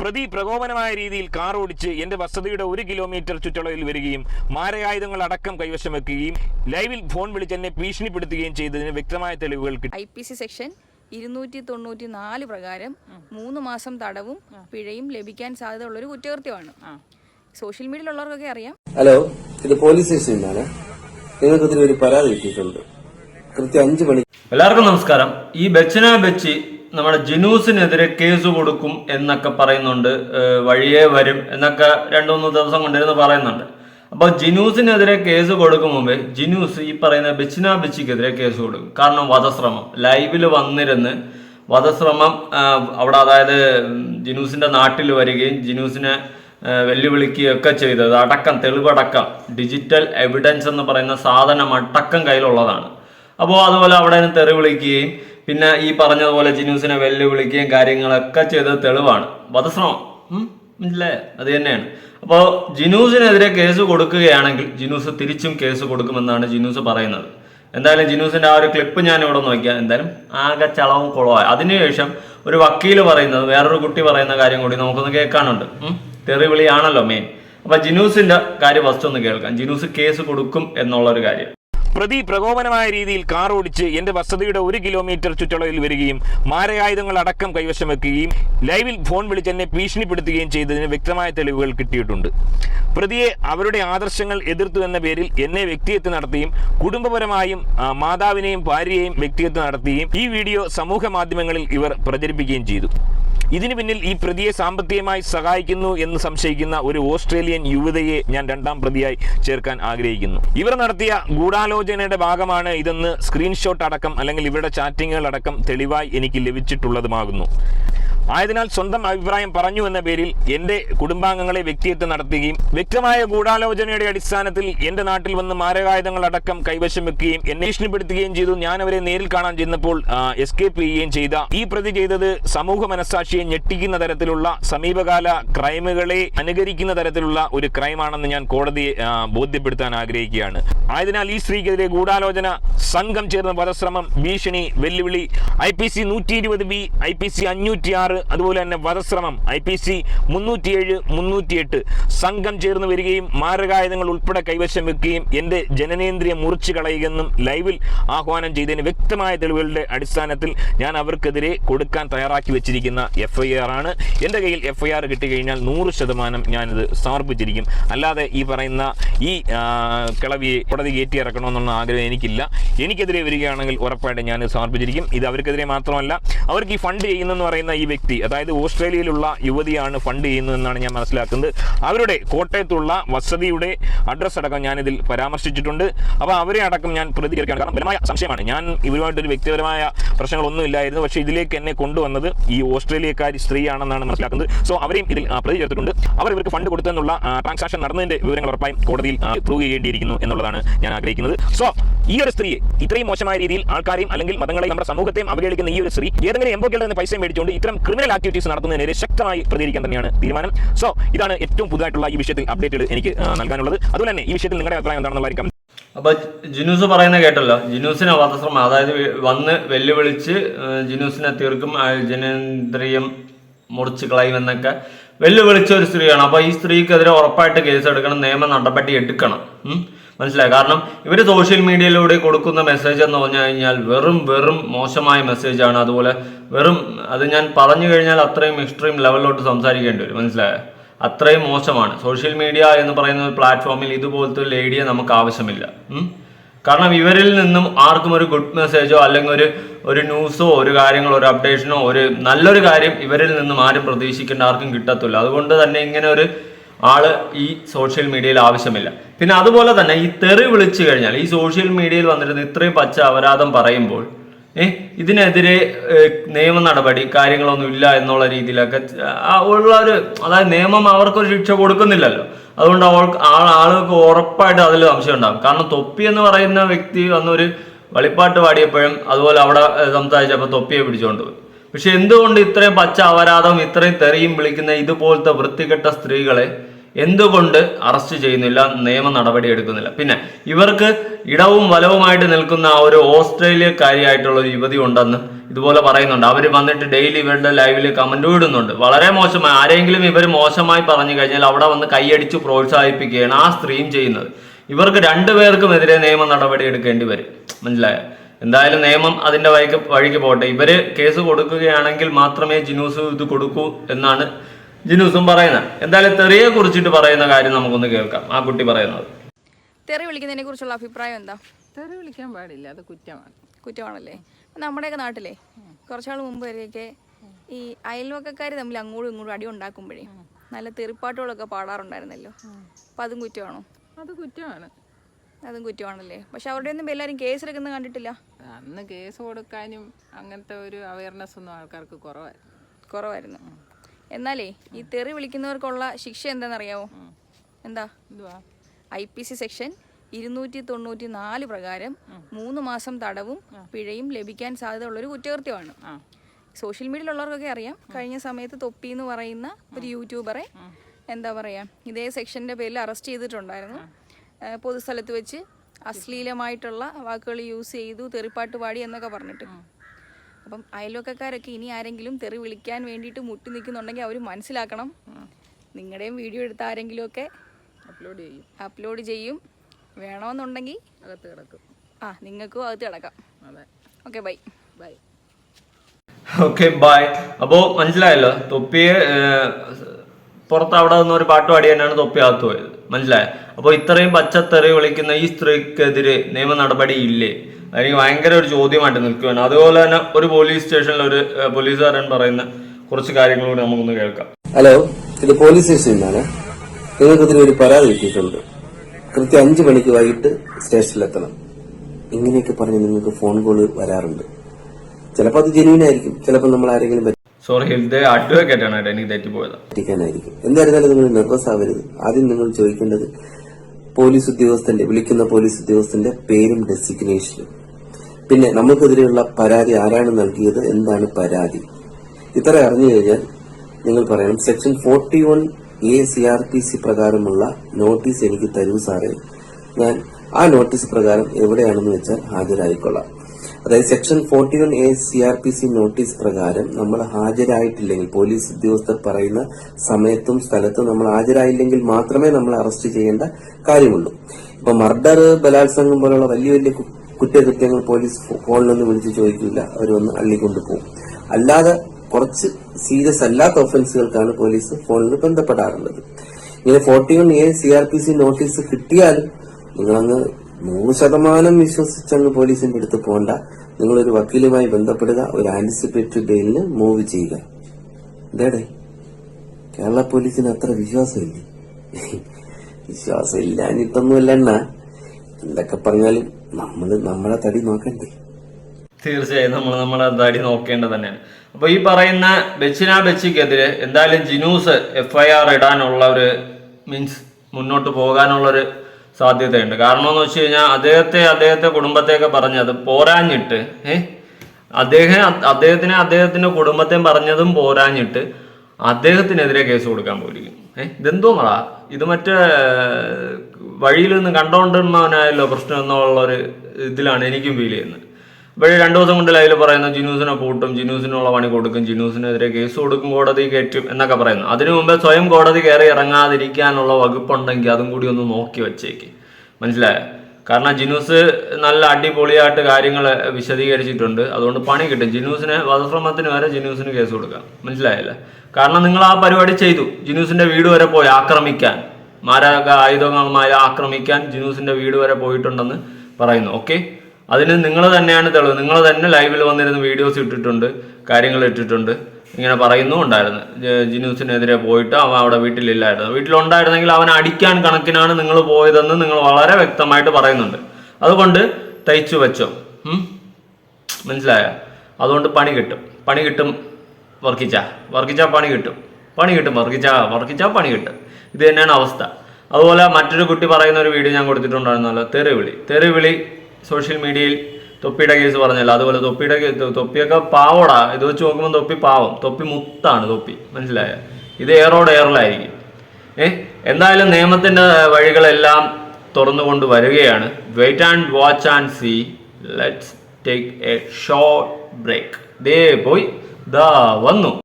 പ്രതി പ്രകോപനമായ രീതിയിൽ കാർ ഓടിച്ച് എന്റെ വസതിയുടെ ഒരു കിലോമീറ്റർ ചുറ്റളവിൽ വരികയും മാരകായുധങ്ങൾ അടക്കം കൈവശം വെക്കുകയും ലൈവിൽ ഫോൺ വിളിച്ച് എന്നെ ഭീഷണിപ്പെടുത്തുകയും ചെയ്തതിന് വ്യക്തമായ തെളിവുകൾ കിട്ടി. ഐ പി സി സെക്ഷൻ ഇരുന്നൂറ്റി തൊണ്ണൂറ്റി നാല് പ്രകാരം മൂന്ന് മാസം തടവും പിഴയും ലഭിക്കാൻ സാധ്യതയുള്ള ഒരു കുറ്റകൃത്യമാണ് സോഷ്യൽ മീഡിയയിലുള്ളവർക്കൊക്കെ അറിയാം. ഹലോ ഇത് പോലീസ് സ്റ്റേഷനിൽ നിന്നാണ് നിങ്ങൾക്കെതിരെ ഒരു പരാതി കിട്ടിയിട്ടുണ്ട്. കൃത്യം അഞ്ചു മണി എല്ലാവർക്കും നമസ്കാരം. ഈ ബച്ചിനെ ബച്ചി നമ്മുടെ ജിനൂസിനെതിരെ കേസ് കൊടുക്കും എന്നൊക്കെ പറയുന്നുണ്ട് വഴിയേ വരും എന്നൊക്കെ രണ്ടു മൂന്ന് ദിവസം കൊണ്ടിരുന്ന് പറയുന്നുണ്ട്. അപ്പോൾ ജിനൂസിനെതിരെ കേസ് കൊടുക്കും മുമ്പേ ജിനൂസ് ഈ പറയുന്ന ബിച്ചിന ബിച്ചിക്കെതിരെ കേസ് കൊടുക്കും. കാരണം വധശ്രമം. ലൈവിൽ വന്നിരുന്ന് വധശ്രമം അവിടെ അതായത് ജിനൂസിന്റെ നാട്ടിൽ വരികയും ജിനൂസിനെ വെല്ലുവിളിക്കുകയൊക്കെ ചെയ്തത്. അടക്കം തെളിവടക്കം ഡിജിറ്റൽ എവിഡൻസ് എന്ന് പറയുന്ന സാധനം അടക്കം കയ്യിലുള്ളതാണ്. അപ്പോൾ അതുപോലെ അവിടെ നിന്ന് തെറി വിളിക്കുകയും പിന്നെ ഈ പറഞ്ഞതുപോലെ ജിനൂസിനെ വെല്ലുവിളിക്കുകയും കാര്യങ്ങളൊക്കെ ചെയ്ത തെളിവാണ്. വധശ്രമം. മനസ്സിലായേ അത് തന്നെയാണ്. അപ്പോൾ ജിനൂസിനെതിരെ കേസ് കൊടുക്കുകയാണെങ്കിൽ ജിനൂസ് തിരിച്ചും കേസ് കൊടുക്കുമെന്നാണ് ജിനൂസ് പറയുന്നത്. എന്തായാലും ജിനൂസിന്റെ ആ ഒരു ക്ലിപ്പ് ഞാൻ ഇവിടെ നോക്കിയാൽ എന്തായാലും ആകെ ചളവും കുളമായി അതിനുശേഷം ഒരു വക്കീൽ പറയുന്നത് വേറൊരു കുട്ടി പറയുന്ന കാര്യം കൂടി നമുക്കൊന്ന് കേൾക്കാനുണ്ട്. തെറിവിളിയാണല്ലോ തെറി വിളിയാണല്ലോ മെയിൻ അപ്പൊ ജിനൂസിന്റെ കാര്യം ഫസ്റ്റ് ഒന്ന് കേൾക്കാം. ജിനൂസ് കേസ് കൊടുക്കും എന്നുള്ള ഒരു കാര്യം. പ്രതി പ്രകോപനമായ രീതിയിൽ കാർ ഓടിച്ച് എന്റെ വസതിയുടെ ഒരു കിലോമീറ്റർ ചുറ്റളവിൽ വരികയും മാരകായുധങ്ങൾ അടക്കം കൈവശം വെക്കുകയും ലൈവിൽ ഫോൺ വിളിച്ച് എന്നെ ഭീഷണിപ്പെടുത്തുകയും ചെയ്തതിന് വ്യക്തമായ തെളിവുകൾ കിട്ടിയിട്ടുണ്ട്. പ്രതിയെ അവരുടെ ആദർശങ്ങൾ എതിർത്തു എന്ന പേരിൽ എന്നെ വ്യക്തിഹത്യ നടത്തിയും കുടുംബപരമായും മാതാവിനെയും ഭാര്യയെയും വ്യക്തിഹത്യ നടത്തുകയും ഈ വീഡിയോ സമൂഹ മാധ്യമങ്ങളിൽ ഇവർ പ്രചരിപ്പിക്കുകയും ചെയ്തു. ഇതിനു പിന്നിൽ ഈ പ്രതിയെ സാമ്പത്തികമായി സഹായിക്കുന്നു എന്ന് സംശയിക്കുന്ന ഒരു ഓസ്ട്രേലിയൻ യുവതയെ ഞാൻ രണ്ടാം പ്രതിയായി ചേർക്കാൻ ആഗ്രഹിക്കുന്നു. ഇവർ നടത്തിയ ഗൂഢാലോചനയുടെ ഭാഗമാണ് ഇതെന്ന് സ്ക്രീൻഷോട്ട് അടക്കം അല്ലെങ്കിൽ ഇവരുടെ ചാറ്റിങ്ങുകൾ അടക്കം തെളിവായി എനിക്ക് ലഭിച്ചിട്ടുള്ളതുമാകുന്നു. ആയതിനാൽ സ്വന്തം അഭിപ്രായം പറഞ്ഞു എന്ന പേരിൽ എന്റെ കുടുംബാംഗങ്ങളെ വ്യക്തിഹത്യ നടത്തുകയും വ്യക്തമായ ഗൂഢാലോചനയുടെ അടിസ്ഥാനത്തിൽ എന്റെ നാട്ടിൽ വന്ന് മാരകായുധങ്ങൾ അടക്കം കൈവശം വെക്കുകയും എന്നെ ഭീഷണിപ്പെടുത്തുകയും ചെയ്തു. ഞാൻ അവരെ നേരിൽ കാണാൻ ചെന്നപ്പോൾ എസ്കേപ്പ് ചെയ്യുകയും ചെയ്ത. ഈ പ്രതി ചെയ്തത് സമൂഹ മനസാക്ഷിയെ ഞെട്ടിക്കുന്ന തരത്തിലുള്ള സമീപകാല ക്രൈമുകളെ അനുകരിക്കുന്ന തരത്തിലുള്ള ഒരു ക്രൈമാണെന്ന് ഞാൻ കോടതിയെ ബോധ്യപ്പെടുത്താൻ ആഗ്രഹിക്കുകയാണ്. ആയതിനാൽ ഈ സ്ത്രീക്കെതിരെ ഗൂഢാലോചന സംഘം ചേർന്ന വധശ്രമം ഭീഷണി വെല്ലുവിളി ഐ പി സി നൂറ്റി ഇരുപത് ബി ഐ പി സി അഞ്ഞൂറ്റി ആറ് അതുപോലെ തന്നെ വധശ്രമം ഐ പി സി മുന്നൂറ്റിയേഴ് മുന്നൂറ്റിയെട്ട്. സംഘം ചേർന്ന് വരികയും മാരകായുധങ്ങൾ ഉൾപ്പെടെ കൈവശം വെക്കുകയും എന്റെ ജനനേന്ദ്രിയം മുറിച്ചു കളയുകയെന്നും ലൈവിൽ ആഹ്വാനം ചെയ്തതിന് വ്യക്തമായ തെളിവുകളുടെ അടിസ്ഥാനത്തിൽ ഞാൻ അവർക്കെതിരെ കൊടുക്കാൻ തയ്യാറാക്കി വെച്ചിരിക്കുന്ന എഫ് ഐ ആർ ആണ്. എന്റെ കയ്യിൽ എഫ് ഐ ആർ കിട്ടിക്കഴിഞ്ഞാൽ നൂറ് ശതമാനം ഞാനിത് സമർപ്പിച്ചിരിക്കും. അല്ലാതെ ഈ പറയുന്ന ഈ കിളവിയെ കോടതി കയറ്റി ഇറക്കണമെന്നുള്ള ആഗ്രഹം എനിക്കില്ല. എനിക്കെതിരെ വരികയാണെങ്കിൽ ഉറപ്പായിട്ട് ഞാൻ സമർപ്പിച്ചിരിക്കും. ഇത് അവർക്കെതിരെ മാത്രമല്ല അവർക്ക് ഈ ഫണ്ട് ചെയ്യുന്നെന്ന് പറയുന്ന ഈ വ്യക്തി അതായത് ഓസ്ട്രേലിയയിലുള്ള യുവതിയാണ് ഫണ്ട് ചെയ്യുന്നതെന്നാണ് ഞാൻ മനസ്സിലാക്കുന്നത്. അവരുടെ കോട്ടയത്തുള്ള വസതിയുടെ അഡ്രസ്സ് അടക്കം ഞാനിതിൽ പരാമർശിച്ചിട്ടുണ്ട്. അപ്പോൾ അവരെ അടക്കം ഞാൻ പ്രതികരിക്കുകയാണ്. കാരണം പരമായ സംശയമാണ്. ഞാൻ ഇവരുമായിട്ടൊരു വ്യക്തിപരമായ പ്രശ്നങ്ങളൊന്നും ഇല്ലായിരുന്നു. പക്ഷേ ഇതിലേക്ക് എന്നെ കൊണ്ടുവന്നത് ഈ ഓസ്ട്രേലിയക്കാരി സ്ത്രീയാണെന്നാണ് മനസ്സിലാക്കുന്നത്. സോ അവരെയും ഇതിൽ പ്രതികരിച്ചിട്ടുണ്ട് അവർ ഇവർക്ക് ഫണ്ട് കൊടുത്തെന്നുള്ള ട്രാൻസാക്ഷൻ നടന്നതിന്റെ വിവരങ്ങൾ ഉറപ്പായും കോടതിയിൽ പ്രൂവ് ചെയ്യേണ്ടിയിരിക്കുന്നു എന്നുള്ളതാണ് ഞാൻ ആഗ്രഹിക്കുന്നത്. സോ ഈ ഒരു സ്ത്രീയെ ഇത്രയും മോശമായ രീതിയിൽ ആൾക്കാരെയും അല്ലെങ്കിൽ മതങ്ങളെ നമ്മുടെ സമൂഹത്തെയും അവഗണിക്കുന്ന ഈ ഒരു സ്ത്രീ ഏതെങ്കിലും എംബോക്കിയുടെ നിന്ന് പൈസ മേടിച്ചുകൊണ്ട് ഇത്തരം ക്രിമിനൽ ആക്ടിവിറ്റീസ് നടത്തുന്നതിനെതിരെ ശക്തമായി പ്രതികരിക്കാൻ തന്നെയാണ് തീരുമാനം. സോ ഇതാണ് ഏറ്റവും പുതുതായിട്ടുള്ള ഈ വിഷയത്തിൽ അപ്ഡേറ്റുകൾ എനിക്ക് നൽകാനുള്ളത്. അതുപോലെ തന്നെ ഈ വിഷയത്തിൽ നിങ്ങളുടെ അഭിപ്രായം എന്താണെന്നുള്ള അപ്പൊ ജിനൂസ് പറയുന്ന കേട്ടല്ലോ. ജിനൂസിനെ വധശ്രമം അതായത് വന്ന് വെല്ലുവിളിച്ച് ജിനൂസിനെ തീർക്കും ജനേന്ദ്രിയം മുറിച്ച് കളയുമെന്നൊക്കെ വെല്ലുവിളിച്ച ഒരു സ്ത്രീയാണ്. അപ്പൊ ഈ സ്ത്രീക്കെതിരെ ഉറപ്പായിട്ട് കേസെടുക്കണം. നിയമ നടപടി എടുക്കണം. മനസ്സിലായി? കാരണം ഇവർ സോഷ്യൽ മീഡിയയിലൂടെ കൊടുക്കുന്ന മെസ്സേജ് എന്ന് പറഞ്ഞു കഴിഞ്ഞാൽ വെറും വെറും മോശമായ മെസ്സേജാണ് അതുപോലെ വെറും അത് ഞാൻ പറഞ്ഞു കഴിഞ്ഞാൽ അത്രയും എക്സ്ട്രീം ലെവലിലോട്ട് സംസാരിക്കേണ്ടി വരും. മനസ്സിലായോ? അത്രയും മോശമാണ്. സോഷ്യൽ മീഡിയ എന്ന് പറയുന്ന ഒരു പ്ലാറ്റ്ഫോമിൽ ഇതുപോലത്തെ ഒരു ലേഡിയെ നമുക്ക് ആവശ്യമില്ല. കാരണം ഇവരിൽ നിന്നും ആർക്കും ഒരു ഗുഡ് മെസ്സേജോ അല്ലെങ്കിൽ ഒരു ഒരു ന്യൂസോ ഒരു കാര്യങ്ങളോ ഒരു അപ്ഡേഷനോ ഒരു നല്ലൊരു കാര്യം ഇവരിൽ നിന്നും ആരും പ്രതീക്ഷിക്കേണ്ട ആർക്കും കിട്ടത്തില്ല. അതുകൊണ്ട് തന്നെ ഇങ്ങനെ ഒരു ആൾ ഈ സോഷ്യൽ മീഡിയയിൽ ആവശ്യമില്ല. പിന്നെ അതുപോലെ തന്നെ ഈ തെറി വിളിച്ചു കഴിഞ്ഞാൽ ഈ സോഷ്യൽ മീഡിയയിൽ വന്നിരുന്ന ഇത്രയും പച്ച അപരാധം പറയുമ്പോൾ ഏഹ് ഇതിനെതിരെ നിയമ നടപടി കാര്യങ്ങളൊന്നും ഇല്ല എന്നുള്ള രീതിയിലൊക്കെ ഉള്ള ഒരു അതായത് നിയമം അവർക്കൊരു ശിക്ഷ കൊടുക്കുന്നില്ലല്ലോ. അതുകൊണ്ട് അവൾക്ക് ആ ആളുകൾക്ക് ഉറപ്പായിട്ട് അതിൽ സംശയം ഉണ്ടാകും. കാരണം തൊപ്പി എന്ന് പറയുന്ന വ്യക്തി വന്നൊരു വെളിപ്പാട്ട് പാടിയപ്പോഴും അതുപോലെ അവിടെ സംസാരിച്ചപ്പോൾ തൊപ്പിയെ പിടിച്ചുകൊണ്ട് പോയി. പക്ഷെ എന്തുകൊണ്ട് ഇത്രയും പച്ച അപരാധം ഇത്രയും തെറിയും വിളിക്കുന്ന ഇതുപോലത്തെ വൃത്തികെട്ട സ്ത്രീകളെ എന്തുകൊണ്ട് അറസ്റ്റ് ചെയ്യുന്നില്ല നിയമ നടപടി എടുക്കുന്നില്ല? പിന്നെ ഇവർക്ക് ഇടവും വലവുമായിട്ട് നിൽക്കുന്ന ആ ഒരു ഓസ്ട്രേലിയക്കാരിയായിട്ടുള്ള ഒരു യുവതി ഉണ്ടെന്ന് ഇതുപോലെ പറയുന്നുണ്ട്. അവർ വന്നിട്ട് ഡെയിലി ഇവരുടെ ലൈവിൽ കമന്റ് ഇടുന്നുണ്ട്. വളരെ മോശമായി. ആരെങ്കിലും ഇവർ മോശമായി പറഞ്ഞു കഴിഞ്ഞാൽ അവിടെ വന്ന് കൈയടിച്ച് പ്രോത്സാഹിപ്പിക്കുകയാണ് ആ സ്ത്രീയും ചെയ്യുന്നത്. ഇവർക്ക് രണ്ടുപേർക്കും എതിരെ നിയമ നടപടി എടുക്കേണ്ടി വരും. മനസ്സിലായോ? എന്തായാലും നിയമം അതിന്റെ വഴിക്ക് വഴിക്ക് പോട്ടെ ഇവർ കേസ് കൊടുക്കുകയാണെങ്കിൽ മാത്രമേ ജിനൂസ് ഇത് കൊടുക്കൂ എന്നാണ് ജിനൂസും പറയുന്ന. എന്തായാലും തെറിയെ കുറിച്ചിട്ട് പറയുന്ന കാര്യം നമുക്കൊന്ന് കേൾക്കാം. ആ കുട്ടി പറയുന്നത്. തെറി വിളിക്കുന്നതിനെ കുറിച്ചുള്ള അഭിപ്രായം എന്താ? തെറി വിളിക്കാൻ പാടില്ല. അത് കുറ്റമാണ്. കുറ്റമാണല്ലേ? നമ്മുടെയൊക്കെ നാട്ടിലെ കുറച്ചാൾ മുമ്പ് വരെയൊക്കെ ഈ അയൽവക്കക്കാർ തമ്മിൽ അങ്ങോട്ടും ഇങ്ങോട്ടും അടി ഉണ്ടാക്കുമ്പോഴേ നല്ല തെറിപ്പാട്ടുകളൊക്കെ പാടാറുണ്ടായിരുന്നല്ലോ. അപ്പം അതും കുറ്റമാണോ? അത് കുറ്റമാണ്. അതും കുറ്റമാണല്ലേ? പക്ഷെ അവരുടെ ഒന്നും എല്ലാവരും എടുക്കുന്ന കണ്ടിട്ടില്ല. അന്ന് കേസ് കൊടുക്കാനും അങ്ങനത്തെ ഒരു അവയർനെസ് ഒന്നും ആൾക്കാർക്ക് കുറവായിരുന്നു. കുറവായിരുന്നു. എന്നാലേ ഈ തെറി വിളിക്കുന്നവർക്കുള്ള ശിക്ഷ എന്താണെന്നറിയാവോ? എന്താ? ഐ പി സി സെക്ഷൻ ഇരുന്നൂറ്റി തൊണ്ണൂറ്റി നാല് പ്രകാരം മൂന്ന് മാസം തടവും പിഴയും ലഭിക്കാൻ സാധ്യതയുള്ള ഒരു കുറ്റകൃത്യമാണ് സോഷ്യൽ മീഡിയയിലുള്ളവർക്കൊക്കെ അറിയാം. കഴിഞ്ഞ സമയത്ത് തൊപ്പി എന്ന് പറയുന്ന ഒരു യൂട്യൂബറെ എന്താ പറയുക ഇതേ സെക്ഷന്റെ പേരിൽ അറസ്റ്റ് ചെയ്തിട്ടുണ്ടായിരുന്നു. പൊതുസ്ഥലത്ത് വെച്ച് അശ്ലീലമായിട്ടുള്ള വാക്കുകൾ യൂസ് ചെയ്തു തെറിപ്പാട്ട് പാടി എന്നൊക്കെ പറഞ്ഞിട്ട്. അപ്പം അയൽവക്കക്കാരൊക്കെ ഇനി ആരെങ്കിലും തെറി വിളിക്കാൻ വേണ്ടിയിട്ട് മുട്ടി നിൽക്കുന്നുണ്ടെങ്കിൽ അവർ മനസ്സിലാക്കണം. നിങ്ങളുടെയും വീഡിയോ എടുത്ത ആരെങ്കിലുമൊക്കെ അപ്ലോഡ് ചെയ്യും. അപ്ലോഡ് ചെയ്യും. വേണമെന്നുണ്ടെങ്കിൽ അകത്ത് കിടക്കും. ആ നിങ്ങൾക്കും അകത്ത് കിടക്കാം. അതെ. Okay bye. Bye. Okay bye. അപ്പോൾ മനസ്സിലായല്ലോ? തൊപ്പിയെ പുറത്ത് അവിടെ നിന്ന് ഒരു പാട്ട് പാടി തന്നെയാണ് തൊപ്പി അകത്ത് പോയത്. മനസ്സിലായോ? അപ്പോൾ ഇത്രയും പച്ചത്തെറി വിളിക്കുന്ന ഈ സ്ത്രീക്കെതിരെ നിയമ നടപടി ഇല്ലേ? എനിക്ക് ഭയങ്കര ഒരു ചോദ്യമായിട്ട് നിൽക്കുകയാണ് അതുപോലെ തന്നെ ഒരു പോലീസ് സ്റ്റേഷനിൽ ഒരു പോലീസുകാരൻ പറയുന്ന കുറച്ച് കാര്യങ്ങൾ കൂടി നമുക്കൊന്ന് കേൾക്കാം. ഹലോ ഇത് പോലീസ് സ്റ്റേഷനിൽ നിന്നാണ് നിങ്ങൾക്കെതിരെ ഒരു പരാതി കിട്ടിയിട്ടുണ്ട്. കൃത്യം അഞ്ചു മണിക്ക് വൈകിട്ട് സ്റ്റേഷനിലെത്തണം. ഇങ്ങനെയൊക്കെ പറഞ്ഞ് നിങ്ങൾക്ക് ഫോൺ കോൾ വരാറുണ്ട്. ചിലപ്പോൾ അത് ജെനുവിൻ ആയിരിക്കും. ചിലപ്പോൾ നമ്മൾ ആരെങ്കിലും സോറി ഇത് അഡ്വക്കേറ്റ് ആണ് എനിക്ക് തെറ്റിപ്പോയത്. പറ്റിക്കാനായിരിക്കും എന്തായിരുന്നാലും നിങ്ങൾ നെർവസ് ആവരുത്. ആദ്യം നിങ്ങൾ ചോദിക്കേണ്ടത് പോലീസ് ഉദ്യോഗസ്ഥന്റെ വിളിക്കുന്ന പോലീസ് ഉദ്യോഗസ്ഥന്റെ പേരും ഡെസിഗ്നേഷനും പിന്നെ നമുക്കെതിരെയുള്ള പരാതി ആരാണ് നൽകിയത്? എന്താണ് പരാതി? ഇത്ര അറിഞ്ഞു കഴിഞ്ഞാൽ നിങ്ങൾ പറയണം section forty one A C R P C പ്രകാരമുള്ള നോട്ടീസ് എനിക്ക് തരൂ സാറേ. ഞാൻ ആ നോട്ടീസ് പ്രകാരം എവിടെയാണെന്ന് വെച്ചാൽ ഹാജരായിക്കൊള്ളാം. അതായത് section forty one A C R P C notice പ്രകാരം നമ്മൾ ഹാജരായിട്ടില്ലെങ്കിൽ പോലീസ് ഉദ്യോഗസ്ഥർ പറയുന്ന സമയത്തും സ്ഥലത്തും നമ്മൾ ഹാജരായില്ലെങ്കിൽ മാത്രമേ നമ്മൾ അറസ്റ്റ് ചെയ്യേണ്ട കാര്യമുള്ളൂ. ഇപ്പൊ മർഡർ ബലാത്സംഗം പോലുള്ള വലിയ വലിയ കുറ്റകൃത്യങ്ങൾ പോലീസ് ഫോണിലൊന്നും വിളിച്ച് ചോദിക്കില്ല. അവരൊന്ന് അള്ളിക്കൊണ്ടു പോകും അല്ലാതെ കുറച്ച് സീരിയസ് അല്ലാത്ത ഒഫൻസുകൾക്കാണ് പോലീസ് ഫോണിൽ ബന്ധപ്പെടാറുള്ളത്. ഇങ്ങനെ forty one A C R P C notice കിട്ടിയാലും നിങ്ങളങ്ങ് നൂറ് ശതമാനം വിശ്വസിച്ചങ്ങ് പോലീസിന്റെ അടുത്ത് പോകണ്ട നിങ്ങളൊരു വക്കീലുമായി ബന്ധപ്പെടുക ഒരു ആന്റിസിപ്പേറ്ററി ബെയിലിന് മൂവ് ചെയ്യുക. എന്തേടെ കേരള പോലീസിന് അത്ര വിശ്വാസമില്ലേ? വിശ്വാസം ഇല്ലാഞ്ഞിട്ടൊന്നുമല്ല എന്തൊക്കെ പറഞ്ഞാലും നമ്മൾ നമ്മളെ തടി നോക്കണ്ടേ? തീർച്ചയായും നമ്മൾ നമ്മളെ തടി നോക്കേണ്ടത് തന്നെയാണ്. അപ്പൊ ഈ പറയുന്ന ബച്ചിന ബച്ചിക്കെതിരെ എന്തായാലും ജിനൂസ് എഫ് ഐ ആർ ഇടാനുള്ള ഒരു മീൻസ് മുന്നോട്ട് പോകാനുള്ള ഒരു സാധ്യതയുണ്ട്. കാരണം എന്ന് വെച്ച് കഴിഞ്ഞാൽ അദ്ദേഹത്തെ അദ്ദേഹത്തെ കുടുംബത്തെയൊക്കെ പറഞ്ഞത് പോരാഞ്ഞിട്ട് ഏഹ് അദ്ദേഹം അദ്ദേഹത്തിനെ അദ്ദേഹത്തിന്റെ കുടുംബത്തെയും പറഞ്ഞതും പോരാഞ്ഞിട്ട് അദ്ദേഹത്തിനെതിരെ കേസ് കൊടുക്കാൻ പോയിരിക്കും ഏഹ് ഇതെന്തോ മറ ഇത് മറ്റേ വഴിയിൽ നിന്ന് കണ്ടോണ്ടിരുന്നവനായല്ലോ പ്രശ്നം എന്നുള്ള ഒരു ഇതിലാണ് എനിക്കും ഫീൽ ചെയ്യുന്നത്. വഴി രണ്ടു ദിവസം കൊണ്ട് ലൈവിൽ പറയുന്ന ജിനൂസിനെ പൂട്ടും ജിനൂസിനുള്ള പണി കൊടുക്കും ജിനൂസിനെതിരെ കേസ് കൊടുക്കും കോടതി കയറ്റും എന്നൊക്കെ പറയുന്നു. അതിനു മുമ്പേ സ്വയം കോടതി കയറി ഇറങ്ങാതിരിക്കാനുള്ള വകുപ്പുണ്ടെങ്കിൽ അതും കൂടി ഒന്ന് നോക്കി വെച്ചേക്ക്. മനസ്സിലായോ? കാരണം ജിനൂസ് നല്ല അടിപൊളിയായിട്ട് കാര്യങ്ങൾ വിശദീകരിച്ചിട്ടുണ്ട്. അതുകൊണ്ട് പണി കിട്ടും. ജിനൂസിന് വധശ്രമത്തിന് വരെ ജിനൂസിന് കേസ് കൊടുക്കാം. മനസ്സിലായല്ലേ? കാരണം നിങ്ങൾ ആ പരിപാടി ചെയ്തു. ജിനൂസിന്റെ വീട് വരെ പോയി ആക്രമിക്കാൻ. മാരക ആയുധങ്ങളുമായി ആക്രമിക്കാൻ ജിനൂസിന്റെ വീട് വരെ പോയിട്ടുണ്ടെന്ന് പറയുന്നു. ഓക്കെ? അതിന് നിങ്ങൾ തന്നെയാണ് തെളിവ്. നിങ്ങൾ തന്നെ ലൈവിൽ വന്നിരുന്ന് വീഡിയോസ് ഇട്ടിട്ടുണ്ട് കാര്യങ്ങൾ ഇട്ടിട്ടുണ്ട്. ഇങ്ങനെ പറയുന്നു ഉണ്ടായിരുന്നു ജിനൂസിനെതിരെ പോയിട്ട് അവൻ അവിടെ വീട്ടിലില്ലായിരുന്നു. വീട്ടിലുണ്ടായിരുന്നെങ്കിൽ അവൻ അടിക്കാൻ കണക്കിനാണ് നിങ്ങൾ പോയതെന്ന് നിങ്ങൾ വളരെ വ്യക്തമായിട്ട് പറയുന്നുണ്ട്. അതുകൊണ്ട് തയ്ച്ചു വെച്ചോ. മനസ്സിലായ? അതുകൊണ്ട് പണി കിട്ടും. പണി കിട്ടും വർക്കിച്ച വർക്കിച്ച പണി കിട്ടും. പണി കിട്ടും വർക്കിച്ച വർക്കിച്ച പണി കിട്ടും. ഇത് തന്നെയാണ് അവസ്ഥ. അതുപോലെ മറ്റൊരു കുട്ടി പറയുന്ന ഒരു വീഡിയോ ഞാൻ കൊടുത്തിട്ടുണ്ടായിരുന്നല്ലോ. തെറിവിളി. തെറിവിളി സോഷ്യൽ മീഡിയയിൽ തൊപ്പിയുടെ കേസ് പറഞ്ഞല്ലോ. അതുപോലെ തൊപ്പിയുടെ തൊപ്പിയൊക്കെ പാവടാ. ഇത് വെച്ച് നോക്കുമ്പോൾ തൊപ്പി പാവം. തൊപ്പി മുത്താണ് തൊപ്പി. മനസ്സിലായ? ഇത് എയറോട് എയറിലായിരിക്കും ഏഹ് എന്തായാലും നിയമത്തിന്റെ വഴികളെല്ലാം തുറന്നുകൊണ്ട് വരികയാണ്. Wait and watch and see let's take a short break ദേ പോയി. ദാ വന്നു.